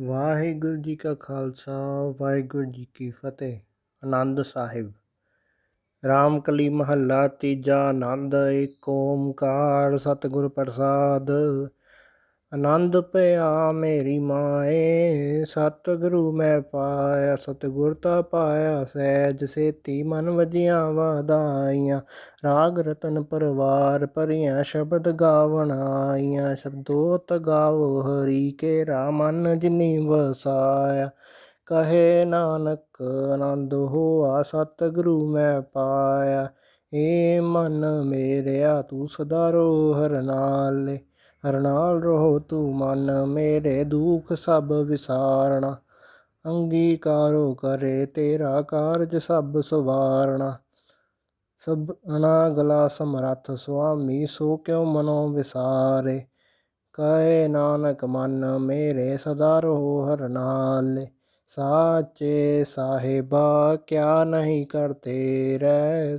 ਵਾਹਿਗੁਰੂ ਜੀ ਕਾ ਖਾਲਸਾ, ਵਾਹਿਗੁਰੂ ਜੀ ਕੀ ਫਤਿਹ। ਆਨੰਦ ਸਾਹਿਬ। ਰਾਮਕਲੀ ਮਹੱਲਾ ਤੀਜਾ ਆਨੰਦ, ਏਕ ਓਮਕਾਰ ਸਤਿਗੁਰ ਪ੍ਰਸਾਦ। ਆਨੰਦ ਪਿਆ ਮੇਰੀ ਮਾਏ, ਸਤਿਗੁਰੂ ਮੈਂ ਪਾਇਆ, ਸਤਿਗੁਰ ਤਾ ਪਾਇਆ, ਸਹਿਜ ਸੇਤੀ ਮਨ ਵਜੀਆਂ ਵਾਦਾਈਆਂ ਰਾਗ ਰਤਨ ਪਰਵਾਰ ਭਰੀਆਂ ਸ਼ਬਦ ਗਾਵਣ ਆਈਆਂ ਸ਼ਬਦੋਤ ਗਾਵੋ ਹਰੀ ਕੇ ਰਾਮਨ ਜਿਨੀ ਵਸਾਇਆ। ਕਹੇ ਨਾਨਕ, ਆਨੰਦ ਹੋਆ, ਸਤਿਗੁਰੂ ਮੈਂ ਪਾਇਆ। ਏ ਮਨ ਮੇਰਿਆ, ਤੂੰ ਸਦਾ ਰੋ ਹਰ ਨਾਲੇ। ਹਰ ਨਾਲ ਰਹੋ ਤੂੰ ਮਨ, ਮੇਰੇ ਦੁੱਖ ਸਭ ਵਿਸਾਰਣਾ। ਅੰਗੀਕਾਰੋ ਕਰੇ ਤੇਰਾ ਕਾਰਜ ਸਭ ਸਵਾਰਣਾ। ਸਭਨਾ ਗਲਾ ਸਮਰੱਥ ਸੁਆਮੀ, ਸੋ ਕਿਉ ਮਨੋ ਵਿਸਾਰੇ। ਕਹੇ ਨਾਨਕ ਮਨ, ਮੇਰੇ ਸਦਾ ਰਹੋ ਹਰਨਾਲੇ ਸਾਚੇ ਸਾਹਿਬਾ, ਕਿਆ ਨਹੀਂ ਕਰਤੇ ਰਹਿ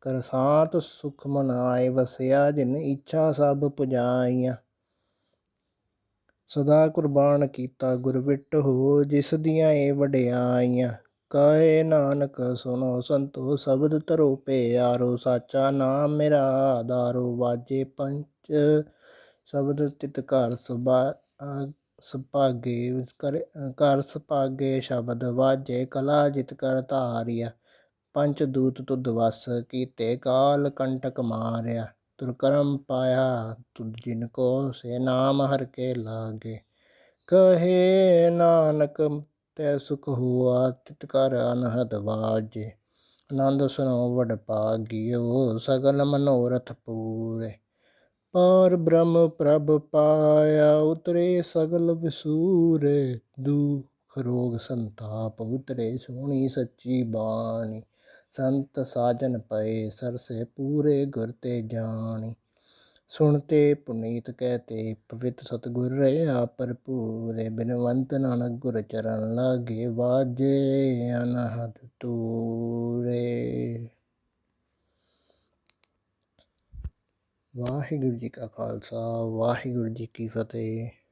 ਕਰ ਸਾਤ ਸੁਖ ਮਨਾਏ, ਵਸਿਆ ਜਿਨ ਇੱਛਾ ਸਭ ਪੁਜਾਈਆਂ। ਸਦਾ ਕੁਰਬਾਨ ਕੀਤਾ ਗੁਰ ਹੋ, ਜਿਸ ਦੀਆਂ ਏ ਵਡਿਆਈਆਂ। ਕਹੇ ਨਾਨਕ, ਸੁਣੋ ਸੰਤੋ, ਸ਼ਬਦ ਧਰੋ ਪਿਆਰੋ, ਸਾਚਾ ਨਾਮ ਮੇਰਾ ਆਧਾਰੋ। ਵਾਜੇ ਪੰਚ, ਸ਼ਬਦ ਤਿਤ ਘਰ ਸੁਭਾ, ਸੁਭਾਗੇ, ਕਰ ਘਰ ਸੁਭਾਗੇ ਸ਼ਬਦ, ਵਾਜੇ ਕਲਾ ਜਿਤ ਕਰ ਧਾਰਿਆ। ਪੰਚ ਦੂਤ ਤੁਧ ਵਸ ਕੀਤੇ, ਕਾਲ ਕੰਟਕ ਮਾਰਿਆ, ਤੁਰ ਕਰਮ ਪਾਇਆ, ਤੁਧ ਜਿਨ ਕੋ ਸੇ ਨਾਮ ਹਰ ਕੇ ਲਾਗੇ। ਕਹੇ ਨਾਨਕ, ਤੈ ਸੁਖ ਹੁਆ, ਤਿਤ ਕਰ ਅਨਹਦ ਵਾਜੇ। ਆਨੰਦ ਸੁਨੋ ਵਡ ਭਾਗਿਓ, ਸਗਲ ਮਨੋਰਥ ਪੂਰੇ। ਪਾਰ ਬ੍ਰਹਮ ਪ੍ਰਭ ਪਾਇਆ, ਉਤਰੇ ਸਗਲ ਵਿਸੂਰੇ। ਦੁਖ ਰੋਗ ਸੰਤਾਪ, ਉਤਰੇ ਸੋਹਣੀ ਸੱਚੀ ਬਾਣੀ। ਸੰਤ ਸਾਜਨ ਪਏ ਸਰਸੇ ਪੂਰੇ ਗੁਰ ਤੇ ਜਾਣੀ। ਸੁਣਤੇ ਪੁਨੀਤ ਕਹਤੇ ਪਵਿੱਤ ਸਤਗੁਰ ਰਹਾ ਭਰਪੂਰੇ ਬਿਨਵੰਤ ਨਾਨਕ ਗੁਰ ਚਰਨ ਲਾਗੇ ਵਾਜੇ ਅਨਹਦ ਤੂਰੇ। ਵਾਹਿਗੁਰੂ ਜੀ ਕਾ ਖਾਲਸਾ, ਵਾਹਿਗੁਰੂ ਜੀ ਕੀ ਫਤਿਹ।